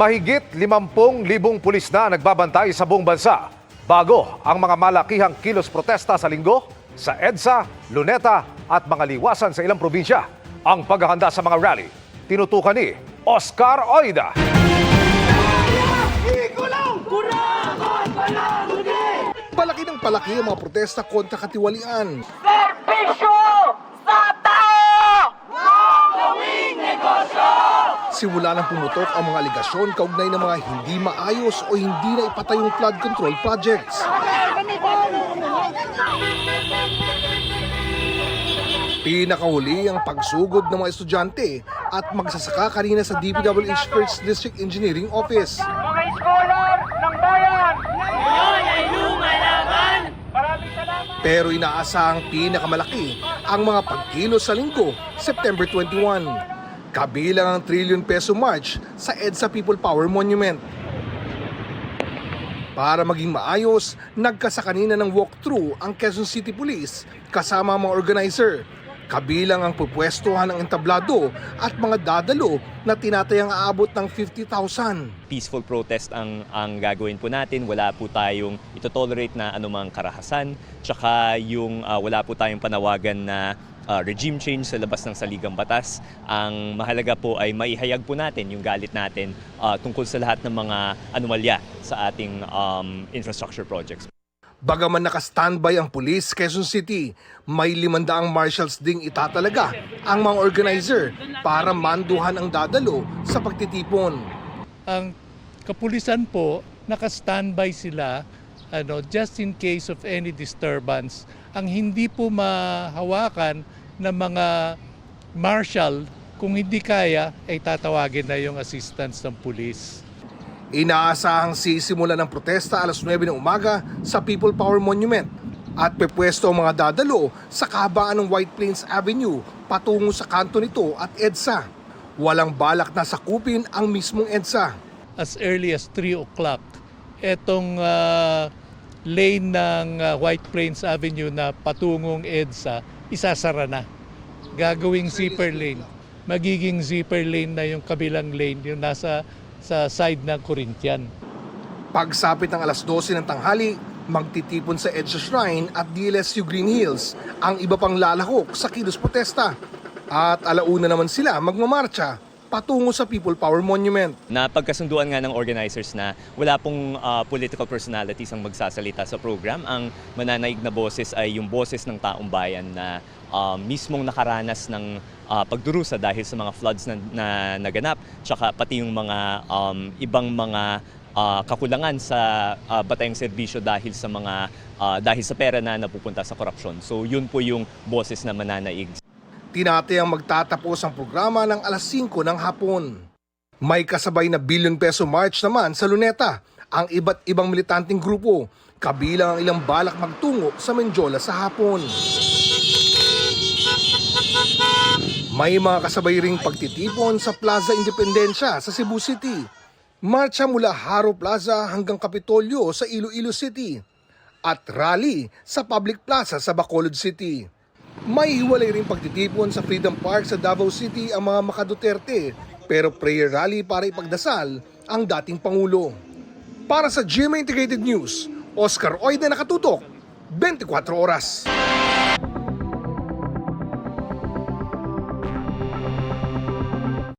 Mahigit 50,000 pulis na nagbabantay sa buong bansa bago ang mga malakihang kilos protesta sa linggo sa EDSA, Luneta at mga liwasan sa ilang probinsya. Ang paghahanda sa mga rally, tinutukan ni Oscar Oida. Palaki ng palaki ang mga protesta kontra katiwalian. Servisyo sa tao! Simula nang pumutok ang mga aligasyon kaugnay ng mga hindi maayos o hindi na ipatayong flood control projects. Pinakahuli ang pagsugod ng mga estudyante at magsasaka kanina sa DPWH First District Engineering Office. Mga scholar ng bayan! Ngayon ay lumalaban! Maraming salamat! Pero inaasahang pinakamalaki ang mga pagkilos sa linggo, September 21. Kabilang ang trillion peso march sa EDSA People Power Monument. Para maging maayos, nagkasa kanina ng walkthrough ang Quezon City Police kasama mga organizer. Kabilang ang pupwestuhan ng entablado at mga dadalo na tinatayang aabot ng 50,000. peaceful protest ang ang gagawin po natin. Wala po tayong ito-tolerate na anumang karahasan. Tsaka yung ah, wala po tayong panawagan na ah, regime change sa labas ng saligang batas. Ang mahalaga po ay maihayag po natin yung galit natin ah, tungkol sa lahat ng mga anomalya sa ating um, infrastructure projects. Bagaman naka-standby ang pulis Quezon City, may limandaang marshals ding itatalaga ang mga organizer para manduhan ang dadalo sa pagtitipon. ang kapulisan po naka-standby sila ano just in case of any disturbance ang hindi po mahawakan ng mga marshal kung hindi kaya ay tatawagin na yung assistance ng pulis. Inaasahang sisimula ng protesta alas 9 ng umaga sa People Power Monument at pepwesto ang mga dadalo sa kahabaan ng White Plains Avenue patungo sa kanto nito at EDSA. Walang balak na sakupin ang mismong EDSA. As early as 3 o'clock, etong ah, lane ng ah, White Plains Avenue na patungong EDSA, isasara na. Gagawing zipper lane. Magiging zipper lane na yung kabilang lane, yung nasa sa side ng Corinthian. Pagsapit ng alas 12 ng tanghali, magtitipon sa EDSA Shrine at DLSU Green Hills ang iba pang lalahok sa kilos protesta. At alauna naman sila magmamarcha patungo sa People Power Monument. Napagkasunduan nga ng organizers na wala pong ah, political personalities ang magsasalita sa program. Ang mananaig na boses ay yung boses ng taong bayan na ah, mismong nakaranas ng ah, pagdurusa dahil sa mga floods na, na naganap, tsaka pati yung mga um, ibang mga ah, kakulangan sa ah, batayang serbisyo dahil sa mga ah, dahil sa pera na napupunta sa korupsyon. So yun po yung boses na mananaig Tinatayang magtatapos ang programa ng alas 5 ng hapon. May kasabay na billion peso march naman sa Luneta ang iba't ibang militanteng grupo, kabilang ang ilang balak magtungo sa Menjola sa hapon. May mga kasabay ring pagtitipon sa Plaza Independencia sa Cebu City. Marcha mula Haro Plaza hanggang Kapitolyo sa Iloilo City at rally sa Public Plaza sa Bacolod City. May hiwalay rin pagtitipon sa Freedom Park sa Davao City ang mga makaduterte pero prayer rally para ipagdasal ang dating Pangulo. Para sa GMA Integrated News, Oscar Oida nakatutok, 24 oras.